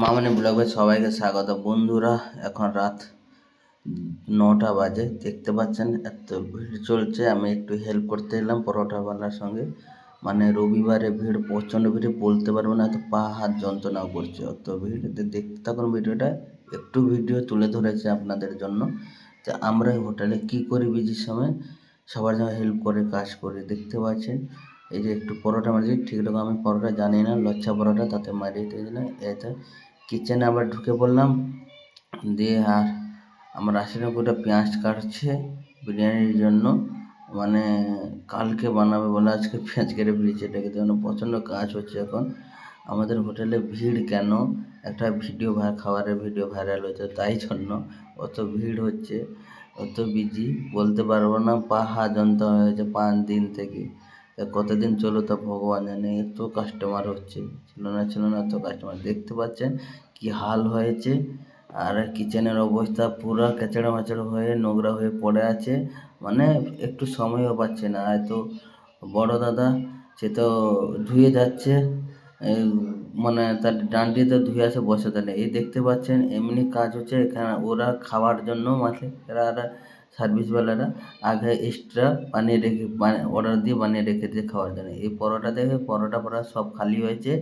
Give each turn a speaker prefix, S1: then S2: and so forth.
S1: মামনি ব্লগে সবাইকে স্বাগত। বন্ধুরা, এখন রাত নটা বাজে। দেখতে পাচ্ছেন, এত ভিড় চলছে। আমি একটু হেল্প করতে এলাম পরোটাওয়ালার সঙ্গে। মানে রবিবারে ভিড়, প্রচণ্ড ভিড়ে বলতে পারব না, এত পা হাত যন্ত্রণাও করছে অত ভিড়। দেখতে থাকুন ভিডিওটা, একটু ভিডিও তুলে ধরেছে আপনাদের জন্য। যে আমরা হোটেলে কি করি বিজির সময়? সবার জন্য হেল্প করে, কাজ করি। দেখতে পাচ্ছেন এই যে একটু পরোটা মারছি ঠিক রকম আমি পরোটা জানি না, লচ্ছা পরোটা, তাতে মারিয়ে দিয়েছিলাম এতে কিচেনে আবার ঢুকে পড়লাম, দিয়ে আর আমার আশিরাপুরটা পেঁয়াজ কাটছে বিরিয়ানির জন্য। মানে কালকে বানাবে বলে আজকে পেঁয়াজ কেটে ফেলেছে, এটাকে জন্য প্রচণ্ড কাজ হচ্ছে এখন। আমাদের হোটেলে ভিড় কেন? একটা ভিডিও খাবারের ভিডিও ভাইরাল হয়েছে, তাই জন্য অত ভিড় হচ্ছে, অত বিজি বলতে পারব না পা হাত যন্ত্রণা হয়েছে পাঁচ দিন থেকে। তা কতদিন চলো তা ভগবান জানে এত কাস্টমার হচ্ছে। ছিল না ছিল না, এত কাস্টমার দেখতে পাচ্ছেন কি হাল হয়েছে। আর কিচেনের অবস্থা পুরো কেচড়া মেচড়া হয়ে, নোংরা হয়ে পড়ে আছে। মানে একটু সময়ও পাচ্ছে না। হয়তো বড় দাদা, সে তো ধুয়ে যাচ্ছে। মানে তার ডান্ডিতে ধুয়ে আসে বসে থাকে এই দেখতে পাচ্ছেন, এমনি কাজ হচ্ছে এখানে। ওরা খাওয়ার জন্য মাঠে। এরা সার্ভিসওয়ালারা আগে এক্সট্রা বানিয়ে রেখে অর্ডার দিয়ে বানিয়ে রেখেছে খাওয়ার জন্য। এই পরোটা দেখে পরোটা পরোটা সব খালি হয়েছে।